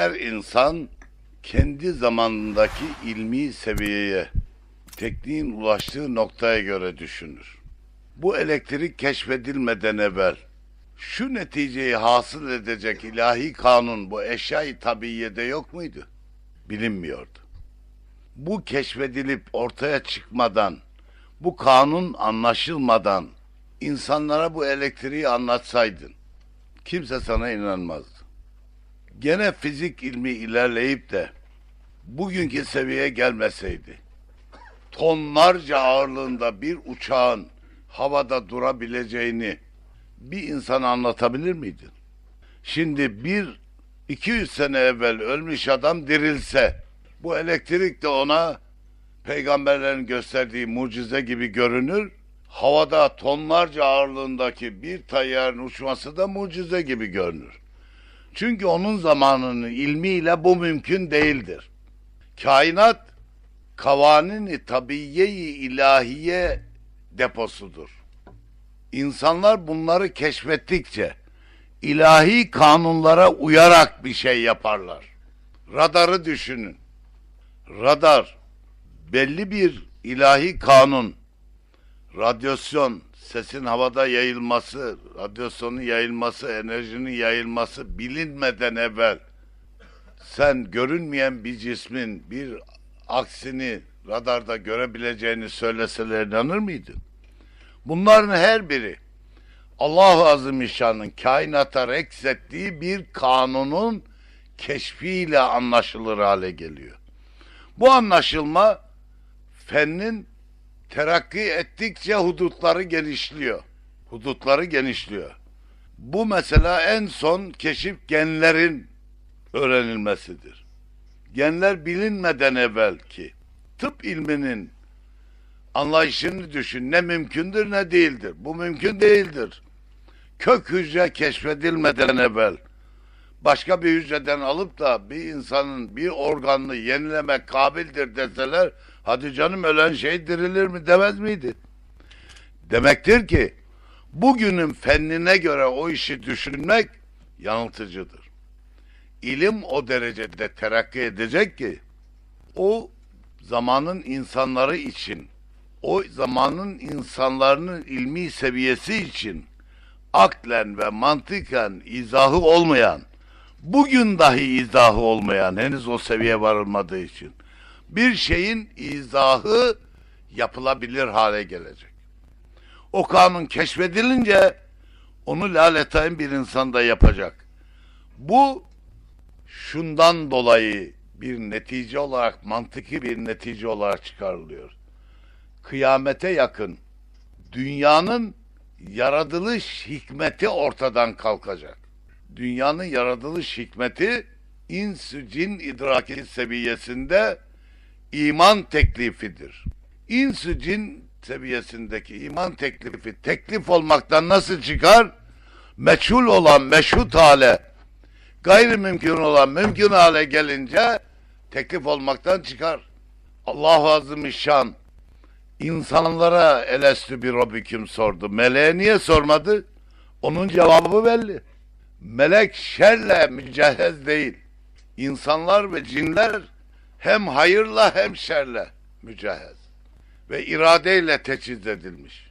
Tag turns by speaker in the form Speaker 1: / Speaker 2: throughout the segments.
Speaker 1: Her insan kendi zamanındaki ilmi seviyeye, tekniğin ulaştığı noktaya göre düşünür. Bu elektrik keşfedilmeden evvel şu neticeyi hasıl edecek ilahi kanun bu eşyayı tabiyede yok muydu? Bilinmiyordu. Bu keşfedilip ortaya çıkmadan, bu kanun anlaşılmadan insanlara bu elektriği anlatsaydın kimse sana inanmazdı. Gene fizik ilmi ilerleyip de bugünkü seviyeye gelmeseydi tonlarca ağırlığında bir uçağın havada durabileceğini bir insana anlatabilir miydin? Şimdi bir 200 sene evvel ölmüş adam dirilse bu elektrik de ona peygamberlerin gösterdiği mucize gibi görünür. Havada tonlarca ağırlığındaki bir tayyarın uçması da mucize gibi görünür. Çünkü onun zamanının ilmiyle bu mümkün değildir. Kainat kavanini tabiyeyi ilahiye deposudur. İnsanlar bunları keşfettikçe ilahi kanunlara uyarak bir şey yaparlar. Radarı düşünün. Radar belli bir ilahi kanun, radyasyon, sesin havada yayılması, radyasyonun yayılması, enerjinin yayılması bilinmeden evvel sen görünmeyen bir cismin bir aksini radarda görebileceğini söyleseler inanır mıydın? Bunların her biri Allah-u Azimüşşan'ın kainata reksettiği bir kanunun keşfiyle anlaşılır hale geliyor. Bu anlaşılma fennin terakki ettikçe hudutları genişliyor. Hudutları genişliyor. Bu mesela en son keşif genlerin öğrenilmesidir. Genler bilinmeden evvelki tıp ilminin anlayışını düşün. Ne mümkündür ne değildir. Bu mümkün değildir. Kök hücre keşfedilmeden evvel başka bir hücreden alıp da bir insanın bir organını yenilemek kabildir deseler hadi canım ölen şey dirilir mi demez miydi? Demektir ki bugünün fennine göre o işi düşünmek yanıltıcıdır. İlim o derecede terakki edecek ki o zamanın insanları için o zamanın insanların ilmi seviyesi için aklen ve mantıken izahı olmayan bugün dahi izahı olmayan henüz o seviye varılmadığı için bir şeyin izahı yapılabilir hale gelecek. O kanun keşfedilince onu laletayn bir insan da yapacak. Bu şundan dolayı bir netice olarak mantıki bir netice olarak çıkarılıyor. Kıyamete yakın dünyanın yaratılış hikmeti ortadan kalkacak. Dünyanın yaratılış hikmeti ins cin idraki seviyesinde iman teklifidir. İns cin seviyesindeki iman teklifi teklif olmaktan nasıl çıkar? Meçhul olan meşhut hale gayrimümkün olan mümkün hale gelince teklif olmaktan çıkar. Allahu Azimüşşan insanlara elestü bir Rabbiküm sordu. Meleğe niye sormadı? Onun cevabı belli. Melek şerle mücehhez değil. İnsanlar ve cinler hem hayırla hem şerle mücehhez. Ve iradeyle teçhiz edilmiş.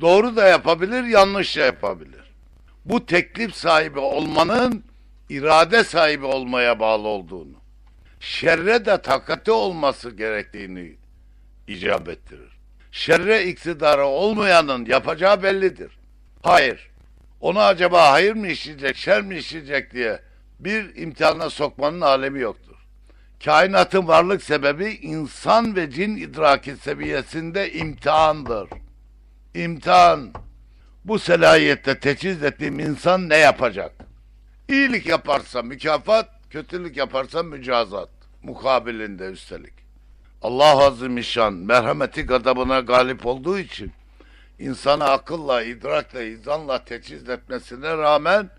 Speaker 1: Doğru da yapabilir, yanlış da yapabilir. Bu teklif sahibi olmanın irade sahibi olmaya bağlı olduğunu, şerre de takati olması gerektiğini icap ettirir. Şerre iktidarı olmayanın yapacağı bellidir. Hayır. Onu acaba hayır mı işleyecek, şer mi işleyecek diye bir imtihana sokmanın alemi yoktur. Kainatın varlık sebebi insan ve cin idraki seviyesinde imtihandır. İmtihan. Bu selahiyette teçhiz ettiğim insan ne yapacak? İyilik yaparsa mükafat, kötülük yaparsa mücazat. Mukabilinde üstelik. Allah Azimüşşan merhameti gadabına galip olduğu için insana akılla, idrakla, izanla teçhiz etmesine rağmen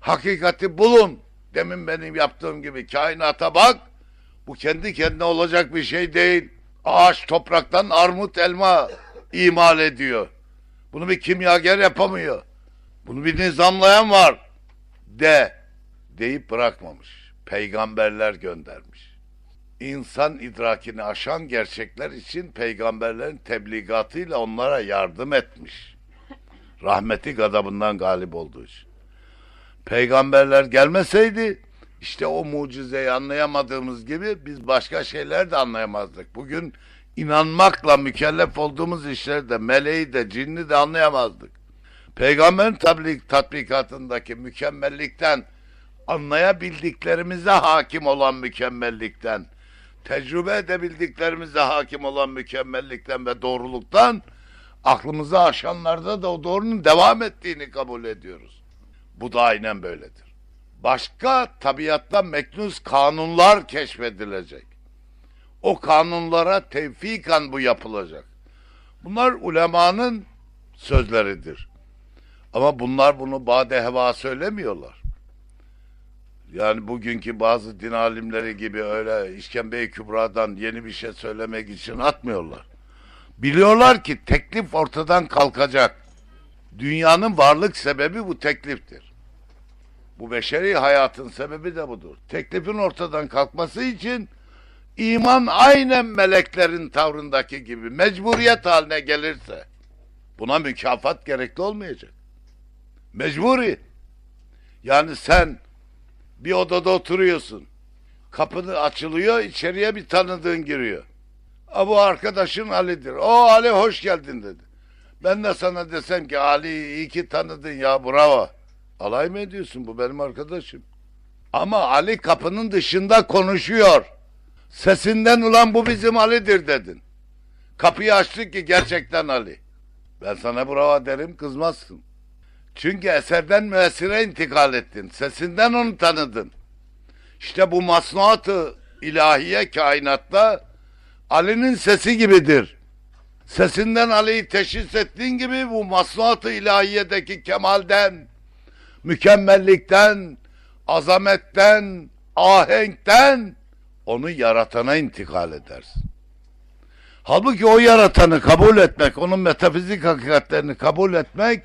Speaker 1: hakikati bulun. Demin benim yaptığım gibi kainata bak. Bu kendi kendine olacak bir şey değil. Ağaç topraktan armut elma imal ediyor. Bunu bir kimyager yapamıyor. Bunu bir nizamlayan var. De deyip bırakmamış. peygamberler göndermiş. İnsan idrakini aşan gerçekler için peygamberlerin tebligatıyla onlara yardım etmiş. Rahmeti gadabından galip olduğu için. Peygamberler gelmeseydi işte o mucizeyi anlayamadığımız gibi biz başka şeyler de anlayamazdık. Bugün inanmakla mükellef olduğumuz işlerde meleği de cinni de anlayamazdık. Peygamberin tablik, tatbikatındaki mükemmellikten anlayabildiklerimize hakim olan mükemmellikten tecrübe edebildiklerimize hakim olan mükemmellikten ve doğruluktan aklımızı aşanlarda da o doğrunun devam ettiğini kabul ediyoruz. Bu da aynen böyledir. Başka tabiatta meknus kanunlar keşfedilecek. O kanunlara tevfikan bu yapılacak. Bunlar ulemanın sözleridir. Ama bunlar bunu bade heva söylemiyorlar. Yani bugünkü bazı din alimleri gibi öyle işkembe-i kübradan yeni bir şey söylemek için atmıyorlar. Biliyorlar ki teklif ortadan kalkacak. Dünyanın varlık sebebi bu tekliftir. Bu beşeri hayatın sebebi de budur. Teklifin ortadan kalkması için iman aynen meleklerin tavrındaki gibi mecburiyet haline gelirse buna mükafat gerekli olmayacak. Mecburi. Yani sen bir odada oturuyorsun. Kapını açılıyor, içeriye bir tanıdığın giriyor. A bu arkadaşın Ali'dir. O Ali hoş geldin dedi. Ben de sana desem ki Ali iyi ki tanıdın ya bravo. Alay mı ediyorsun bu benim arkadaşım. Ama Ali kapının dışında konuşuyor. Sesinden ulan bu bizim Ali'dir dedin. Kapıyı açtık ki gerçekten Ali. Ben sana bravo derim kızmazsın. Çünkü eserden müessire intikal ettin. Sesinden onu tanıdın. İşte bu masnuatı ilahiye kainatta Ali'nin sesi gibidir. Sesinden Ali'yi teşhis ettiğin gibi bu masnuatı ilahiyedeki kemalden, mükemmellikten, azametten, ahenkten onu yaratana intikal edersin. Halbuki o yaratanı kabul etmek, onun metafizik hakikatlerini kabul etmek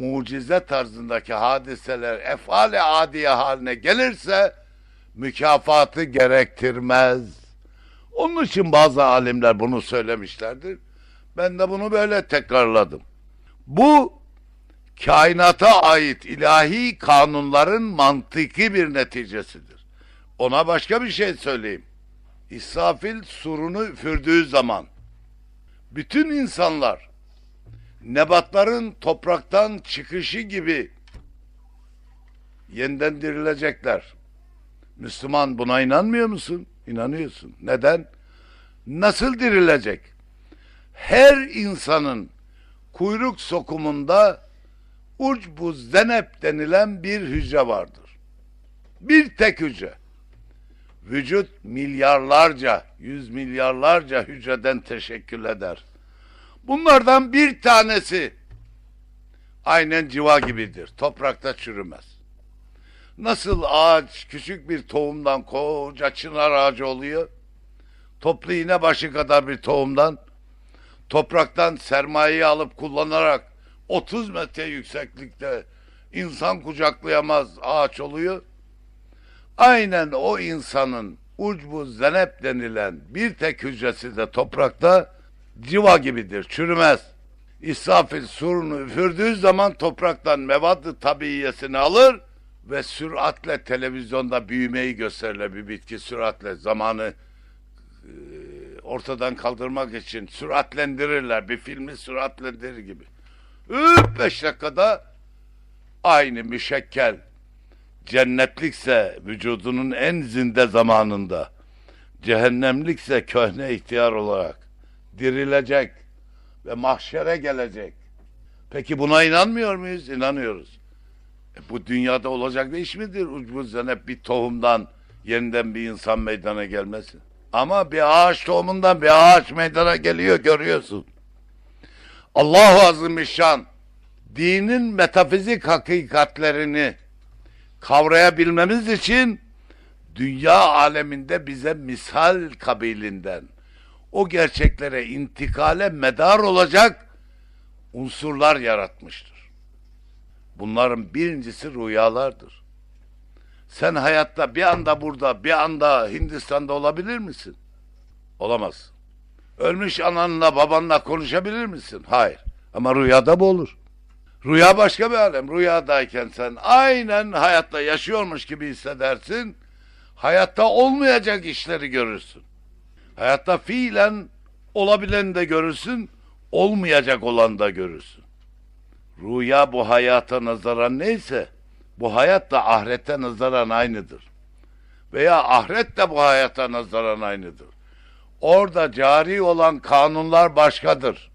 Speaker 1: mucize tarzındaki hadiseler efale adiye haline gelirse mükafatı gerektirmez. Onun için bazı alimler bunu söylemişlerdir. Ben de bunu böyle tekrarladım. Bu kainata ait ilahi kanunların mantıki bir neticesidir. Ona başka bir şey söyleyeyim. İsrafil surunu üfürdüğü zaman bütün insanlar nebatların topraktan çıkışı gibi yeniden dirilecekler. Müslüman buna inanmıyor musun? İnanıyorsun. Neden? Nasıl dirilecek? Her insanın kuyruk sokumunda ucbu zenep denilen bir hücre vardır. Bir tek hücre. Vücut milyarlarca, yüz milyarlarca hücreden teşekkül eder. Bunlardan bir tanesi aynen civa gibidir. Toprakta çürümez. Nasıl ağaç küçük bir tohumdan koca çınar ağacı oluyor? Toplu iğne başı kadar bir tohumdan topraktan sermayeyi alıp kullanarak 30 metre yükseklikte insan kucaklayamaz ağaç oluyor. Aynen o insanın ucbu zenep denilen bir tek hücresi de toprakta civa gibidir, çürümez. İsrafil surunu üfürdüğü zaman topraktan mevadı tabiyesini alır ve süratle televizyonda büyümeyi gösterirler bir bitki süratle zamanı e, ortadan kaldırmak için süratlendirirler bir filmi süratlendirir gibi. Üp beş dakikada aynı müşekkel cennetlikse vücudunun en zinde zamanında cehennemlikse köhne ihtiyar olarak dirilecek ve mahşere gelecek. Peki buna inanmıyor muyuz? İnanıyoruz. E bu dünyada olacak bir iş midir? Ucbuz zenep bir tohumdan yeniden bir insan meydana gelmesi. Ama bir ağaç tohumundan bir ağaç meydana geliyor görüyorsun. Allahu Azimüşşan dinin metafizik hakikatlerini kavrayabilmemiz için dünya aleminde bize misal kabilinden o gerçeklere intikale medar olacak unsurlar yaratmıştır. Bunların birincisi rüyalardır. Sen hayatta bir anda burada, bir anda Hindistan'da olabilir misin? Olamaz. Ölmüş ananla babanla konuşabilir misin? Hayır. Ama rüyada bu olur. Rüya başka bir alem. Rüyadayken sen aynen hayatta yaşıyormuş gibi hissedersin. Hayatta olmayacak işleri görürsün. Hayatta fiilen olabileni de görürsün, olmayacak olan da görürsün. Rüya bu hayata nazaran neyse, bu hayat da ahirete nazaran aynıdır. Veya ahiret de bu hayata nazaran aynıdır. Orada cari olan kanunlar başkadır.